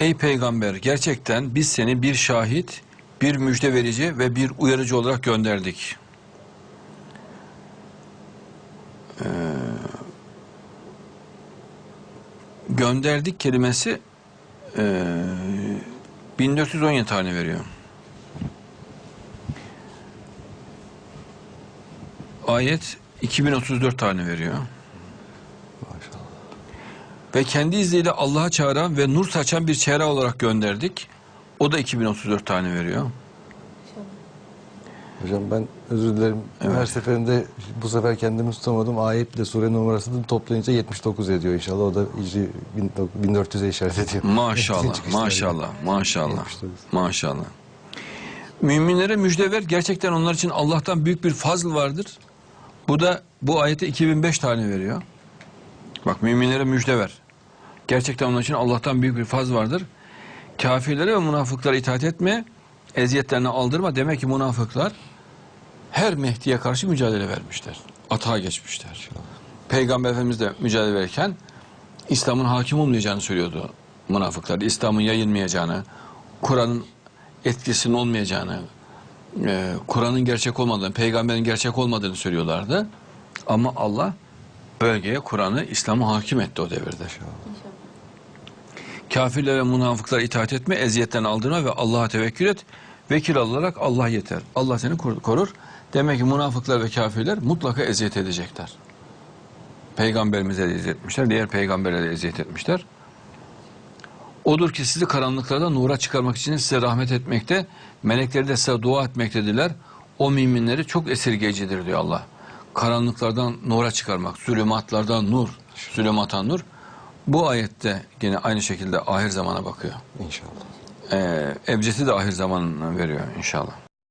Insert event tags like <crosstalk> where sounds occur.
Ey peygamber gerçekten biz seni bir şahit, bir müjde verici ve bir uyarıcı olarak gönderdik. Ee, gönderdik kelimesi ee, 1417 tane veriyor. Ayet 2034 tane veriyor. Ve kendi izniyle Allah'a çağıran ve nur saçan bir çehre olarak gönderdik. O da 2034 tane veriyor. Hocam ben özür dilerim. Evet. Her seferinde bu sefer kendimi tutamadım. Ayetle sure numarasını toplayınca 79 ediyor inşallah. O da Hicri 1400'e işaret ediyor. Maşallah, <laughs> maşallah, maşallah, 79. maşallah. Müminlere müjde ver. Gerçekten onlar için Allah'tan büyük bir fazl vardır. Bu da bu ayete 2005 tane veriyor. Bak müminlere müjde ver. Gerçekten onlar için Allah'tan büyük bir faz vardır. Kafirlere ve münafıklara itaat etme, eziyetlerini aldırma. Demek ki münafıklar her Mehdi'ye karşı mücadele vermişler. Atağa geçmişler. Peygamber Efendimiz de mücadele verirken İslam'ın hakim olmayacağını söylüyordu münafıklar. İslam'ın yayılmayacağını, Kur'an'ın etkisinin olmayacağını, e, Kur'an'ın gerçek olmadığını, peygamberin gerçek olmadığını söylüyorlardı. Ama Allah bölgeye Kur'an'ı, İslam'ı hakim etti o devirde. Kafirlere ve münafıklara itaat etme, eziyetlerini aldırma ve Allah'a tevekkül et. Vekil olarak Allah yeter. Allah seni kor- korur. Demek ki münafıklar ve kafirler mutlaka eziyet edecekler. Peygamberimize de eziyet etmişler, diğer peygamberlere de eziyet etmişler. Odur ki sizi karanlıklardan nura çıkarmak için size rahmet etmekte, melekleri de size dua etmektedirler. O müminleri çok esirgeyicidir diyor Allah. Karanlıklardan nura çıkarmak, zulümatlardan nur, zulümatan nur. Bu ayette yine aynı şekilde ahir zamana bakıyor. İnşallah. Ee, Ebced'i de ahir zaman veriyor inşallah.